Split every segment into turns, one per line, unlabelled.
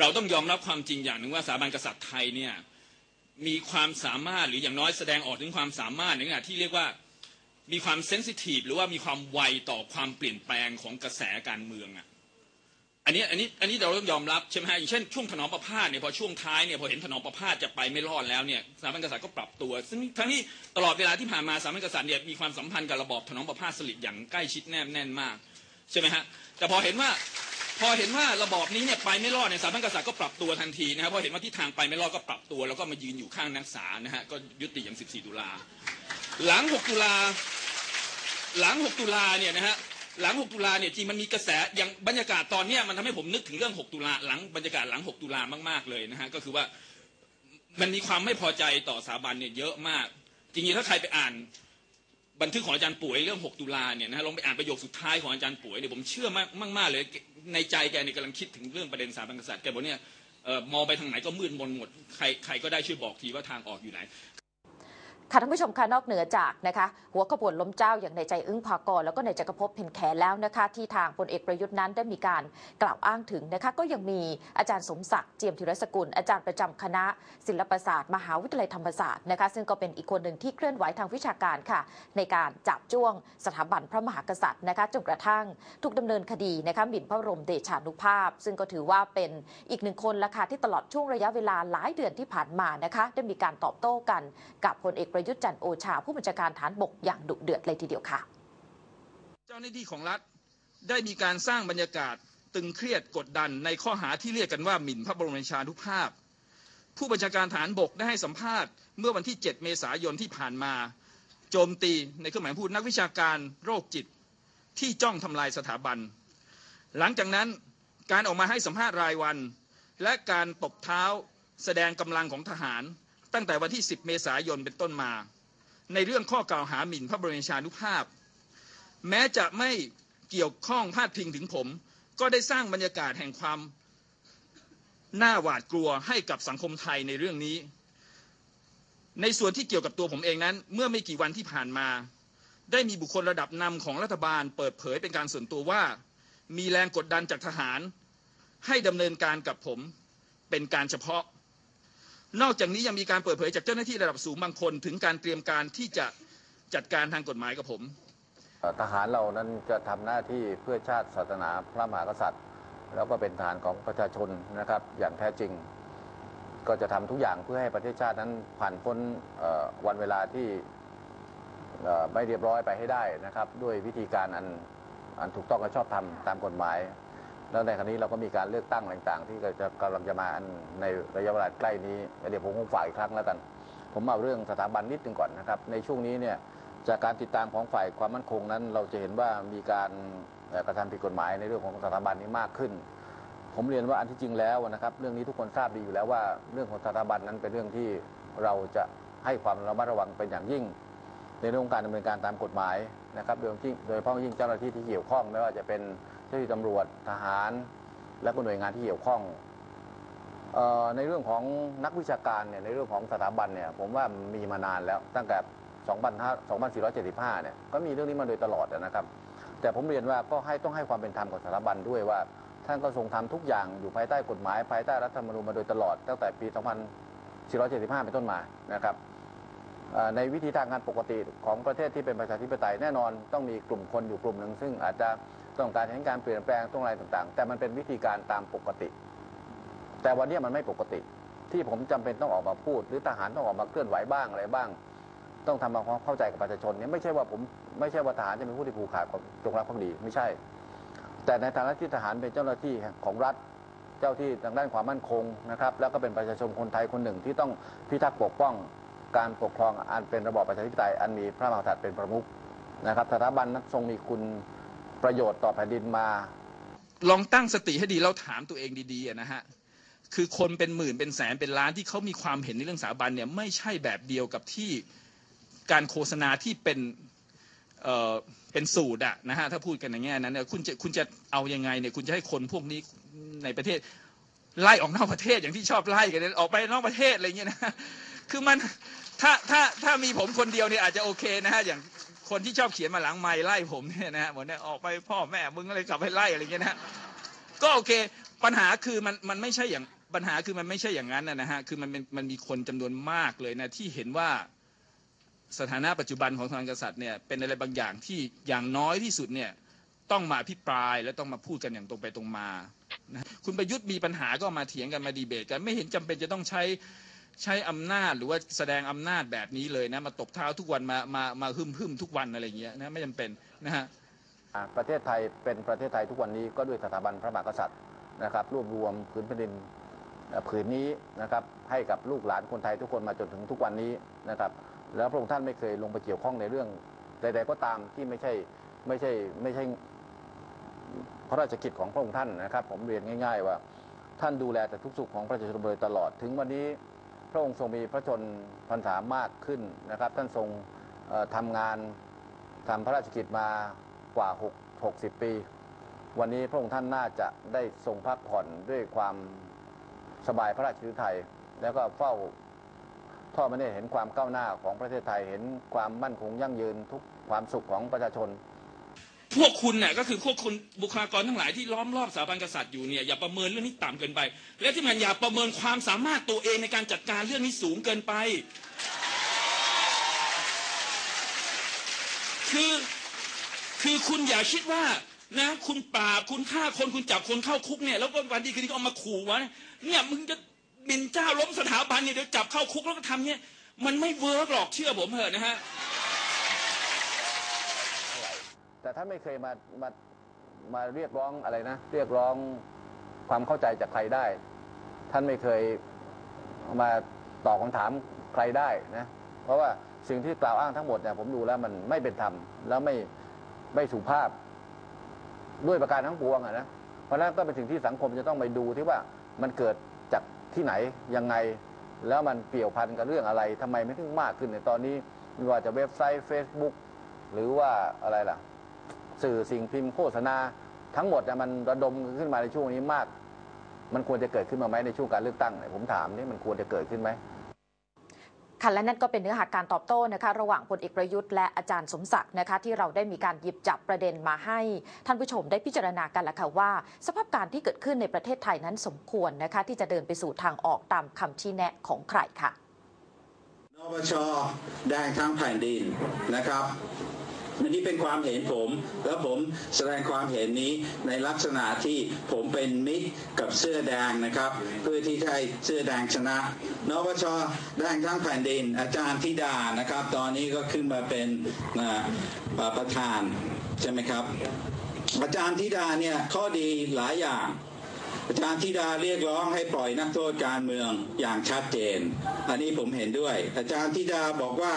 เราต้องยอมรับความจริงอย่างหนึ่งว่าสถาบันกษัตริย์ไทยเนี่ยมีความสามารถหรืออย่างน้อยแสดงออกถึงความสามารถในขณะที่เรียกว่ามีความเซนซิทีฟหรือว่ามีความไวต่อความเปลี่ยนแปลงของกระแสการเมืองอะอันนี้อันนี้อันนี้เราต้องยอมรับใช่ไหมฮะอย่างเช่นช่วงถนอมประพาสเนี่ยพอช่วงท้ายเนี่ยพอเห็นถนอมประพาสจะไปไม่รอดแล้วเนี่ยสถาบันกษัตริย์ก็ปรับตัว ซึ่งทั้งที่ตลอดเวลาที่ผ่านมาสถาบันกษัตริย์เนี่ยมีความสัมพันธ์กับระบอบถนอมประพาสสลิดอย่างใกล้ชิดแนบแน่นมากใช่ไหมฮะแต่พอเห็นว่า พอเห็นว่าระบอบนี้เนี่ยไปไม่รอดเนี่ยสถาบันกษัตริย์ก็ปรับตัวทันทีนะครับพอเห็นว่าทิศทางไปไม่รอดก็ปรับตัว แล้วก็มายืนอยู่ข้างนักศึกษานะฮะก็ยุติอย่าง 14 ตุลา หลัง 6 ตุลา หลัง 6 ตุลาเนี่ยนะฮะหลัง 6 ตุลาเนี่ยจริงมันมีกระแสอย่างบรรยากาศตอนเนี้ยมันทำให้ผมนึกถึงเรื่อง 6 ตุลาหลังบรรยากาศหลัง 6 ตุลามากๆเลยนะฮะก็คือว่ามันมีความไม่พอใจต่อสถาบันเนี่ยเยอะมาก จริงๆถ้าใครไปอ่าน บันทึกของอาจารย์ป่วยเรื่อง 6 ตุลาเนี่ยนะฮะลองไปอ่านประโยคสุดท้ายของอาจารย์ป่วยเนี่ยผมเชื่อมากมากเลยในใจแกเนี่ยกำลังคิดถึงเรื่องประเด็นสถาบันกษัตริย์แกบอกเนี่ยเอ่อมองไปทางไหนก็มืดมนหมดใครใครก็ได้ช่วยบอกทีว่าทางออกอยู่ไหน
ค่ะท่านผู้ชมคะนอกเหนือจากนะคะหัวขบวนล้มเจ้าอย่างในใจอึ้งภากรแล้วก็ในจักรภพเพ็ญแขแล้วนะคะที่ทางพลเอกประยุทธ์นั้นได้มีการกล่าวอ้างถึงนะคะก็ยังมีอาจารย์สมศักดิ์เจียมธีรสกุล อาจารย์ประจำคณะ ศิลปศาสตร์ มหาวิทยาลัยธรรมศาสตร์นะคะซึ่งก็เป็นอีกคนหนึ่งที่เคลื่อนไหวทางวิชาการค่ะ ในการจับจ้วงสถาบันพระมหากษัตริย์นะคะจนกระทั่งถูกดำเนินคดีนะคะหมิ่นพระบรมเดชานุภาพ ซึ่งก็ถือว่าเป็นอีกหนึ่งคนละค่ะที่ตลอดช่วงระยะเวลาหลายเดือนที่ผ่านมานะคะได้มีการตอบโต้กันกับพลเอกประยุทธ์จันโอชา ผู้บัญชาการฐานบกอย่างดุเดือดเลยทีเดียวค่ะ
เจ้าหน้าที่ของรัฐได้มีการสร้างบรรยากาศตึงเครียดกดดันในข้อหาที่เรียกกันว่าหมิ่นพระบรมราชานุภาพ ผู้บัญชาการฐานบกได้ให้สัมภาษณ์เมื่อวันที่ 7 เมษายนที่ผ่านมา โจมตีในเครื่องหมายพูดนักวิชาการโรคจิตที่จ้องทำลายสถาบัน หลังจากนั้นการออกมาให้สัมภาษณ์รายวัน และการตบเท้าแสดงกำลังของทหาร ตั้งแต่วันที่ 10 เมษายนเป็นต้นมา ในเรื่องข้อกล่าวหาหมิ่นพระบรมราชานุภาพ แม้จะไม่เกี่ยวข้องพาดพิงถึงผม ก็ได้สร้างบรรยากาศแห่งความน่าหวาดกลัวให้กับสังคมไทยในเรื่องนี้ ในส่วนที่เกี่ยวกับตัวผมเองนั้น เมื่อไม่กี่วันที่ผ่านมา ได้มีบุคคลระดับนำของรัฐบาล เปิดเผยเป็นการส่วนตัวว่า มีแรงกดดันจากทหาร ให้ดำเนินการกับผมเป็นการเฉพาะ นอกจากนี้ยังมีการเปิดเผยจากเจ้าหน้าที่ระดับสูงบางคน ถึงการเตรียมการที่จะจัดการทางกฎหมายกับผม
ทหารเรานั้นจะทำหน้าที่เพื่อชาติศาสนาพระมหากษัตริย์ แล้วก็เป็นทหารของประชาชนนะครับ อย่างแท้จริง ก็จะทำทุกอย่างเพื่อให้ประเทศชาตินั้นผ่านพ้นวันเวลาที่ไม่เรียบร้อยไปให้ได้นะครับ ด้วยวิธีการอันอันถูกต้องและชอบธรรมตามกฎหมาย แล้วในครั้นี้เราก็มีการเลือกตั้งต่างๆ ที่จะกำลังจะมาในระยะเวลาใกล้นี้เดี๋ยวผมคงฝากอีกครั้งแล้วกัน ผมเอาเรื่องสถาบันนิดหนึงก่อนนะครับ ในช่วงนี้เนี่ยจากการติดตามของฝ่ายความมั่นคงนั้น เราจะเห็นว่ามีการกระทำผิดกฎหมายในเรื่องของสถาบันนี้มากขึ้น ผมเรียนว่าอันที่จริงแล้วนะครับ เรื่องนี้ทุกคนทราบดีอยู่แล้วว่าเรื่องของสถาบันนั้นเป็นเรื่องที่เราจะให้ความระมัดระวังเป็นอย่างยิ่ง ในเรื่องของการดำเนินการตามกฎหมายนะครับโดยยิ่งโดยเฉพาะยิ่งเจ้าหน้าที่ที่เกี่ยวข้องไม่ว่าจะเป็น จ้าหน้าที่ตำรวจทหาร และก็หน่วยงานที่เกี่ยวข้องเอ่อในเรื่องของนักวิชาการเนี่ยในเรื่องของสถาบันเนี่ยผมว่ามีมานานแล้วตั้งแต่ 2475 เนี่ยก็มีเรื่องนี้มาโดยตลอดนะครับ แต่ผมเรียนว่าก็ให้ต้องให้ความเป็นธรรมกับสถาบันด้วยว่า ท่านก็ทรงทำทุกอย่างอยู่ภายใต้กฎหมาย ภายใต้รัฐธรรมนูญมาโดยตลอด ตั้งแต่ปี 2475 เป็นต้นมานะครับในวิธีทางการปกติของประเทศที่เป็นประชาธิปไตยแน่นอนต้องมีกลุ่มคนอยู่กลุ่มหนึ่งซึ่งอาจจะ ต้องการเห็นการเปลี่ยนแปลงต้องอะไรต่างๆ แต่มันเป็นวิธีการตามปกติ แต่วันนี้มันไม่ปกติ ที่ผมจำเป็นต้องออกมาพูด หรือทหารต้องออกมาเคลื่อนไหวบ้างอะไรบ้าง ต้องทำความเข้าใจกับประชาชนเนี่ยไม่ใช่ว่าผมไม่ใช่ว่าทหารจะเป็นผู้ที่ผูกขาดจงรักภักดีไม่ใช่ แต่ในฐานะที่ทหารเป็นเจ้าหน้าที่ของรัฐเจ้าที่ทางด้านความมั่นคงนะครับแล้วก็เป็นประชาชนคนไทยคนหนึ่งที่ต้องพิทักษ์ปกป้องการปกครองอันเป็นระบอบประชาธิปไตยอันมีพระมหากษัตริย์เป็นประมุขนะครับสถาบันนั้นทรงมีคุณ ประโยชน์ต่อแผ่นดินมา
ลองตั้งสติให้ดีแล้วถามตัวเองดีๆนะฮะคือคนเป็นหมื่นเป็นแสนเป็นล้านที่เขามีความเห็นในเรื่องสถาบันเนี่ยไม่ใช่แบบเดียวกับที่การโฆษณาที่เป็นเอ่อเป็นสูตรอะนะฮะถ้าพูดกันในแง่นั้นเนี่ยคุณจะคุณจะเอายังไงเนี่ยคุณจะให้คนพวกนี้ในประเทศไล่ออกนอกประเทศอย่างที่ชอบไล่กันออกไปนอกประเทศอะไรเงี้ยนะคือมันถ้าถ้าถ้ามีผมคนเดียวเนี่ยอาจจะโอเคนะฮะอย่าง คนที่ชอบเขียนมาหลังไม้ไล่ผมเนี่ยนะฮะบอกเนี่ยออกไปพ่อแม่มึงอะไรกลับไปไล่อะไรเงี้ยนะก็โอเคปัญหาคือมันมันไม่ใช่อย่างปัญหาคือมันไม่ใช่อย่างนั้นนะฮะคือมันเป็นมันมีคนจำนวนมากเลยนะที่เห็นว่าสถานะปัจจุบันของทางกษัตริย์เนี่ยเป็นอะไรบางอย่างที่อย่างน้อยที่สุดเนี่ยต้องมาอภิปรายและต้องมาพูดกันอย่างตรงไปตรงมานะคุณประยุทธ์มีปัญหาก็มาเถียงกันมาดีเบตกัน ไม่เห็นจำเป็นจะต้องใช้ ใช้อำนาจหรือว่าแสดงอำนาจแบบนี้เลยนะมาตบเท้าทุกวันมามามาหึมหึมทุกวันอะไรอย่างเงี้ยนะไม่จำเป็นนะฮะ
ประเทศไทยเป็นประเทศไทยทุกวันนี้ก็ด้วยสถาบันพระมหากษัตริย์นะครับ รวบรวมผืนแผ่นดินผืนนี้นะครับให้กับลูกหลานคนไทยทุกคนมาจนถึงทุกวันนี้นะครับ แล้วพระองค์ท่านไม่เคยลงไปเกี่ยวข้องในเรื่องใด ๆ ก็ตามที่ไม่ใช่ไม่ใช่ไม่ใช่พระราชกิจของพระองค์ท่านนะครับ ผมเรียนง่าย ๆ ว่าท่านดูแลแต่ทุกสุขของประชาชนโดยตลอดถึงวันนี้ พระองค์ทรงมีพระชนพรรษามากขึ้นนะครับ ท่านทรงเอ่อทำงานทำพระราชกิจมากว่า 6 60 ปี วันนี้พระองค์ท่านน่าจะได้ทรงพักผ่อนด้วยความสบายพระราชฤทัยแล้วก็เฝ้าทอดพระเนตรเห็นความก้าวหน้าของประเทศไทยเห็นความมั่นคงยั่งยืนทุกความสุขของประชาชน
พวกคุณเนี่ยก็คือพวกคุณบุคลากรทั้งหลายที่ล้อมรอบสถาบันกษัตริย์อยู่เนี่ยอย่าประเมินเรื่องนี้ต่ำเกินไป และที่มันอย่าประเมินความสามารถตัวเองในการจัดการเรื่องนี้สูงเกินไป คือคือคุณอย่าคิดว่านะคุณปราบคุณฆ่าคนคุณจับคนเข้าคุกเนี่ยแล้วก็วันดีคืนดีก็เอามาขู่วะเนี่ยมึงจะหมินเจ้าล้มสถาบันเนี่ยเดี๋ยวจับเข้าคุกแล้วก็ทำเนี่ยมันไม่เวิร์กหรอกเชื่อผมเถอะนะฮะ
แต่ท่านไม่เคยมามามาเรียกร้องอะไรนะ เรียกร้องความเข้าใจจากใครได้ ท่านไม่เคยมาตอบคำถามใครได้นะเพราะว่าสิ่งที่กล่าวอ้างทั้งหมดเนี่ยผมดูแล้วมันไม่เป็นธรรมแล้วไม่ไม่สุภาพด้วยประการทั้งปวงอะนะเพราะนั้นก็เป็นสิ่งที่สังคมจะต้องไปดูที่ว่ามันเกิดจากที่ไหนยังไง แล้วมันเกี่ยวพันกับเรื่องอะไรทำไมไม่ถึงมากขึ้นในตอนนี้ไม่ว่าจะเว็บไซต์ Facebook หรือว่าอะไรล่ะ สื่อสิ่งพิมพ์โฆษณา ทั้งหมดเนี่ยมันระดมขึ้นมาในช่วงนี้มาก มันควรจะเกิดขึ้นมาไหมในช่วงการเลือกตั้งเนี่ยผมถามนี่มันควรจะเกิดขึ้นไหม
ค่ะและนั่นก็เป็นเนื้อหาการตอบโต้นะคะระหว่างพลเอกประยุทธ์และอาจารย์สมศักดิ์นะคะที่เราได้มีการหยิบจับประเด็นมาให้ ท่านผู้ชมได้พิจารณากันแล้วค่ะว่า สภาพการที่เกิดขึ้นในประเทศไทยนั้นสมควรนะคะที่จะเดินไปสู่ทางออกตามคำชี้แนะของใครค่ะ
นปชแดงทั้งแผ่นดินนะครับ อันนี้เป็นความเห็นผม แล้วผมแสดงความเห็นนี้ในลักษณะที่ผมเป็นมิตรกับเสื้อแดงนะครับ เพื่อที่จะให้เสื้อแดงชนะนปชแดงทั้งแผ่นดิน อาจารย์ธิดานะครับ ตอนนี้ก็ขึ้นมาเป็นนะอ่าประธานใช่ไหมครับ อาจารย์ธิดาเนี่ยข้อดีหลายอย่างอาจารย์ธิดาเรียกร้องให้ปล่อยนักโทษการเมืองอย่างชัดเจน อันนี้ผมเห็นด้วย อาจารย์ธิดาบอกว่า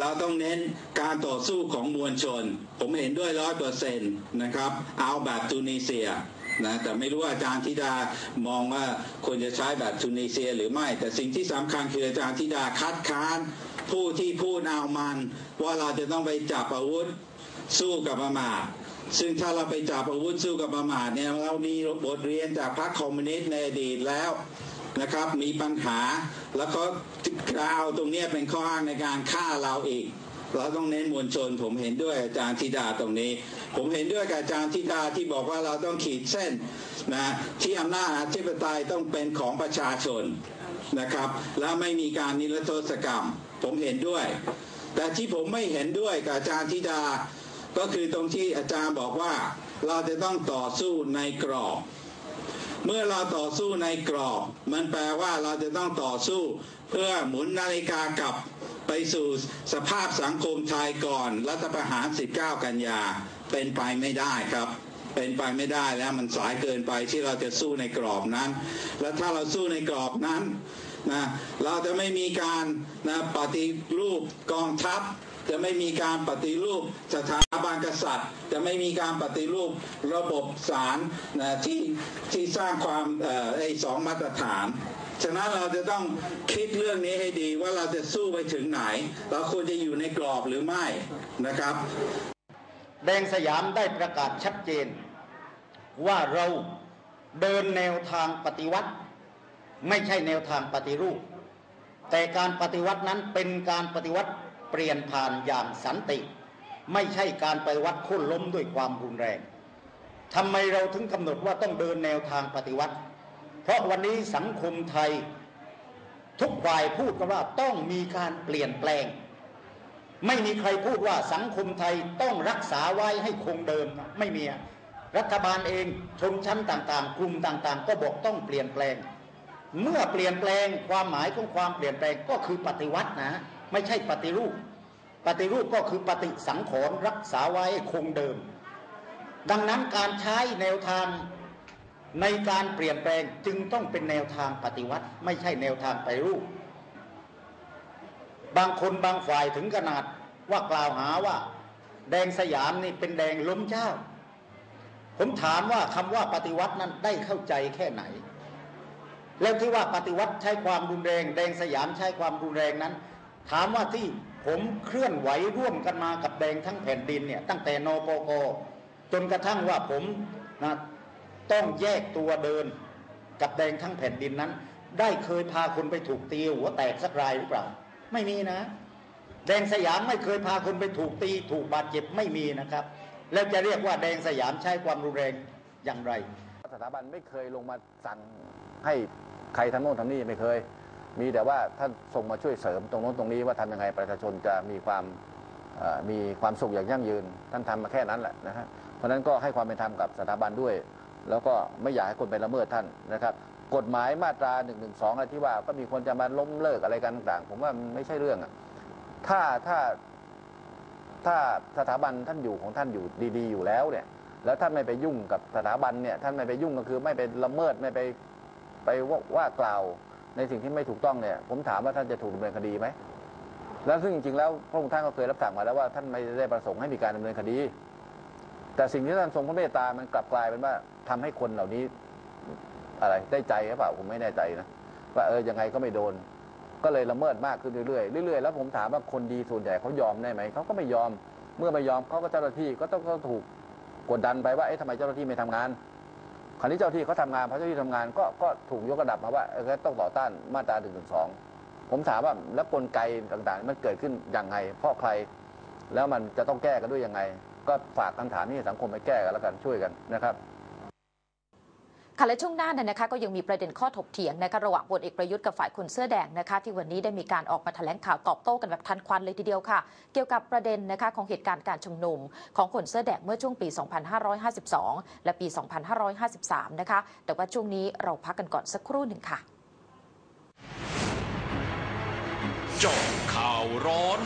เราต้องเน้นการต่อสู้ของมวลชน ผมเห็นด้วยร้อยเปอร์เซ็นต์นะครับ เอาแบบทูนิเซียนะแต่ไม่รู้ว่าอาจารย์ธิดามองว่าควรจะใช้แบบทูนิเซียหรือไม่ แต่สิ่งที่สำคัญคืออาจารย์ธิดาคัดค้านผู้ที่พูดเอามัน ว่าเราจะต้องไปจับอาวุธสู้กับประมาซึ่งถ้าเราไปจับอาวุธสู้กับประมาเนี่ยเรามีบทเรียนจากพรรคคอมมิวนิสต์ในอดีตแล้ว นะครับมีปัญหาแล้วก็กล่าวตรงนี้เป็นข้ออ้างในการฆ่าเราอีกเราต้องเน้นมวลชน ผมเห็นด้วยอาจารย์ธิดาตรงนี้ ผมเห็นด้วยกับอาจารย์ธิดาที่บอกว่าเราต้องขีดเส้นนะที่อำนาจอธิปไตยต้องเป็นของประชาชนนะครับ แล้วไม่มีการนิรโทษกรรม ผมเห็นด้วย แต่ที่ผมไม่เห็นด้วยกับอาจารย์ธิดา ก็คือตรงที่อาจารย์บอกว่า เราจะต้องต่อสู้ในกรอบ เมื่อเราต่อสู้ในกรอบ มันแปลว่าเราจะต้องต่อสู้ เพื่อหมุนนาฬิกากลับไปสู่สภาพสังคมไทยก่อน รัฐประหาร 19 กันยา เป็นไปไม่ได้ครับ เป็นไปไม่ได้แล้วมันสายเกินไปที่เราจะสู้ในกรอบนั้น และถ้าเราสู้ในกรอบนั้นนะเราจะไม่มีการนะปฏิรูปกองทัพ จะไม่มีการปฏิรูปสถาบันกษัตริย์ จะไม่มีการปฏิรูประบบศาลนะที่ที่สร้างความไอ้สองมาตรฐานฉะนั้นเราจะต้องคิดเรื่องนี้ให้ดีว่าเราจะสู้ไปถึงไหน เราควรจะอยู่ในกรอบหรือไม่นะครับ
แดงสยามได้ประกาศชัดเจน ว่าเราเดินแนวทางปฏิวัติ ไม่ใช่แนวทางปฏิรูป แต่การปฏิวัตินั้นเป็นการปฏิวัติ เปลี่ยนผ่านอย่างสันติ ไม่ใช่การไปวัติโค่นล้มด้วยความรุนแรงทำไมเราถึงกำหนดว่าต้องเดินแนวทางปฏิวัติ เพราะวันนี้สังคมไทย ทุกฝ่ายพูดกันว่าต้องมีการเปลี่ยนแปลง ไม่มีใครพูดว่าสังคมไทยต้องรักษาไว้ให้คงเดิมไม่มีรัฐบาลเองชนชั้นต่างๆ กลุ่มต่างๆ ก็บอกต้องเปลี่ยนแปลง เมื่อเปลี่ยนแปลงความหมายของความเปลี่ยนแปลงก็คือปฏิวัตินะ ไม่ใช่ปฏิรูป ปฏิรูปก็คือปฏิสังขรณ์รักษาไว้คงเดิม ดังนั้นการใช้แนวทางในการเปลี่ยนแปลงจึงต้องเป็นแนวทางปฏิวัติ ไม่ใช่แนวทางปฏิรูป บางคนบางฝ่ายถึงขนาดว่ากล่าวหาว่า แดงสยามนี่เป็นแดงล้มเจ้า ผมถามว่าคำว่าปฏิวัตินั้นได้เข้าใจแค่ไหน แล้วที่ว่าปฏิวัติใช้ความรุนแรง แดงสยามใช้ความรุนแรงนั้น ถามว่าที่ผมเคลื่อนไหวร่วมกันมากับแดงทั้งแผ่นดินเนี่ยตั้งแต่นปกจนกระทั่งว่าผมนะต้องแยกตัวเดินกับแดงทั้งแผ่นดินนั้น ได้เคยพาคนไปถูกตีหัวแตกสักรายหรือเปล่า ไม่มีนะ แดงสยามไม่เคยพาคนไปถูกตี ถูกบาดเจ็บไม่มีนะครับ แล้วจะเรียกว่าแดงสยามใช้ความรุนแรงอย่างไร
สถาบันไม่เคยลงมาสั่งให้ใครทำโน่นทำนี่ไม่เคย มีแต่ว่าท่านส่งมาช่วยเสริมตรงโน้นตรงนี้ว่าทำยังไงประชาชนจะมีความมีความสุขอย่างยั่งยืน ท่านทำมาแค่นั้นแหละนะฮะเพราะฉะนั้นก็ให้ความเป็นธรรมกับสถาบันด้วย แล้วก็ไม่อยากให้คนไปละเมิดท่านนะครับ กฎหมายมาตรา1นึอะไรที่ว่าก็มีคนจะมาล้มเลิกอะไรกันต่างๆ ผมว่ามันไม่ใช่เรื่องอะถ้าถ้าถ้าสถาบันท่านอยู่ของท่านอยู่ดีๆ อยู่แล้วเนี่ย แล้วท่านไม่ไปยุ่งกับสถาบันเนี่ยท่านไม่ไปยุ่งก็คือไม่ไปละเมิดไม่ไปไปว่ากล่าว ในสิ่งที่ไม่ถูกต้องเนี่ย ผมถามว่าท่านจะถูกดำเนินคดีไหม แล้วซึ่งจริงๆแล้วพระองค์ท่านก็เคยรับสั่งมาแล้วว่าท่านไม่ได้ประสงค์ให้มีการดำเนินคดี แต่สิ่งที่ท่านทรงพระเมตตา มันกลับกลายเป็นว่าทำให้คนเหล่านี้อะไรได้ใจหรือเปล่าผมไม่แน่ใจนะว่าเออยังไงก็ไม่โดน ก็เลยละเมิดมากขึ้นเรื่อยๆเรื่อยๆแล้วผมถามว่าคนดีส่วนใหญ่เขายอมได้ไหมเขาก็ไม่ยอม เมื่อไม่ยอมเขาก็เจ้าหน้าที่ก็ต้องถูกกดดันไปว่าเอ๊ะทำไมเจ้าหน้าที่ไม่ทำงาน ราวนี้เจ้าที่เขาทำงานเพราะเจ้าที่ทำงานก็ก็ถูกยกระดับมาว่าเออต้องต่อต้านมาตราหนึ่งสองผมถามว่าแล้วกลไกต่างๆ มันเกิดขึ้นอย่างไรเพราะใคร แล้วมันจะต้องแก้กันด้วยยังไง ก็ฝากคำถามนี้สังคมไปแก้กันแล้วกันช่วยกันนะครับ
ค่ะและช่วงหน้าเนี่ยนะคะก็ยังมีประเด็นข้อถกเถียงนะคะระหว่างพลเอกประยุทธ์กับฝ่ายคนเสื้อแดงนะคะที่วันนี้ได้มีการออกมาแถลงข่าวตอบโต้กันแบบทันควันเลยทีเดียวค่ะ เกี่ยวกับประเด็นนะคะของเหตุการณ์การชุมนุม ของคนเสื้อแดงเมื่อช่วงปี 2552 และปี 2553 นะคะ แต่ว่าช่วงนี้เราพักกันก่อนสักครู่หนึ่งค่ะ
จาะข่าวร้อน